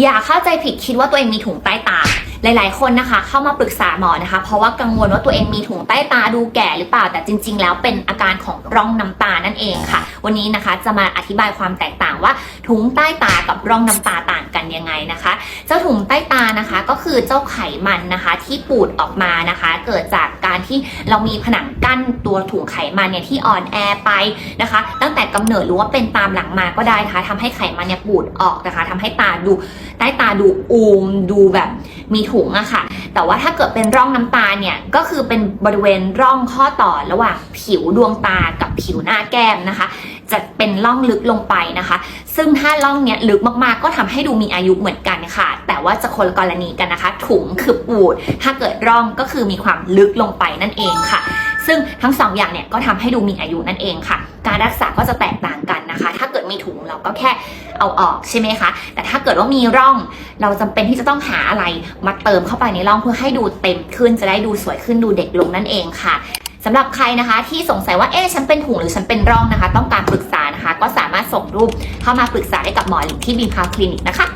อย่าเข้าใจผิดคิดว่าตัวเองมีถุงใต้ตา หลาย ๆ คนนะคะเข้ามาปรึกษาหมอนะคะ เพราะว่ากังวลว่าตัวเองมีถุงใต้ตาดูแก่หรือเปล่า แต่จริง ๆ แล้วเป็นอาการของร่องน้ำตานั่นเองค่ะ วันนี้นะคะจะมาอธิบายความแตกต่างว่าถุงใต้ตากับร่องน้ำตาต่างกันยังไงนะคะ เจ้าถุงใต้ตานะคะก็คือเจ้าไขมันนะคะที่ปูดออกมานะคะ เกิดจากการที่เรามีผนังกั้นตัวถุงไขมันเนี่ยที่อ่อนแอไปนะคะ ตั้งแต่กำเนิดหรือว่าเป็นตามหลังมาก็ได้นะคะทำให้ไขมันเนี่ยปูดออกนะคะทำให้ตาดูใต้ตาดูอูมดูแบบมีถุงอะค่ะ แต่ว่าถ้าเกิดเป็นร่องน้ำตาเนี่ยก็คือเป็นบริเวณร่องข้อต่อระหว่างผิวดวงตากับผิวหน้าแก้มนะคะ จะเป็นร่องลึกลงไปนะคะ ซึ่งถ้าร่องเนี้ยลึกมากๆ ก็ทำให้ดูมีอายุเหมือนกันค่ะ แต่ว่าจะคนละกรณีกันนะคะ ถุงคือปูด ถ้าเกิดร่องก็คือมีความลึกลงไปนั่นเองค่ะ ซึ่งทั้งสองอย่างเนี่ยก็ทำให้ดูมีอายุนั่นเองค่ะ การรักษาก็จะแตกต่างกัน มีถุงเราก็แค่เอาออกใช่ไหมคะ แต่ถ้าเกิดว่ามีร่อง เราจำเป็นที่จะต้องหาอะไรมาเติมเข้าไปในร่องเพื่อให้ดูเต็มขึ้นจะได้ดูสวยขึ้นดูเด็กลงนั่นเองค่ะสำหรับใครนะคะที่สงสัยว่าเอ๊ะฉันเป็นถุงหรือฉันเป็นร่องนะคะ ต้องการปรึกษานะคะ ก็สามารถส่งรูปเข้ามาปรึกษาได้กับหมอหลิงที่บีมพาคลินิกนะคะ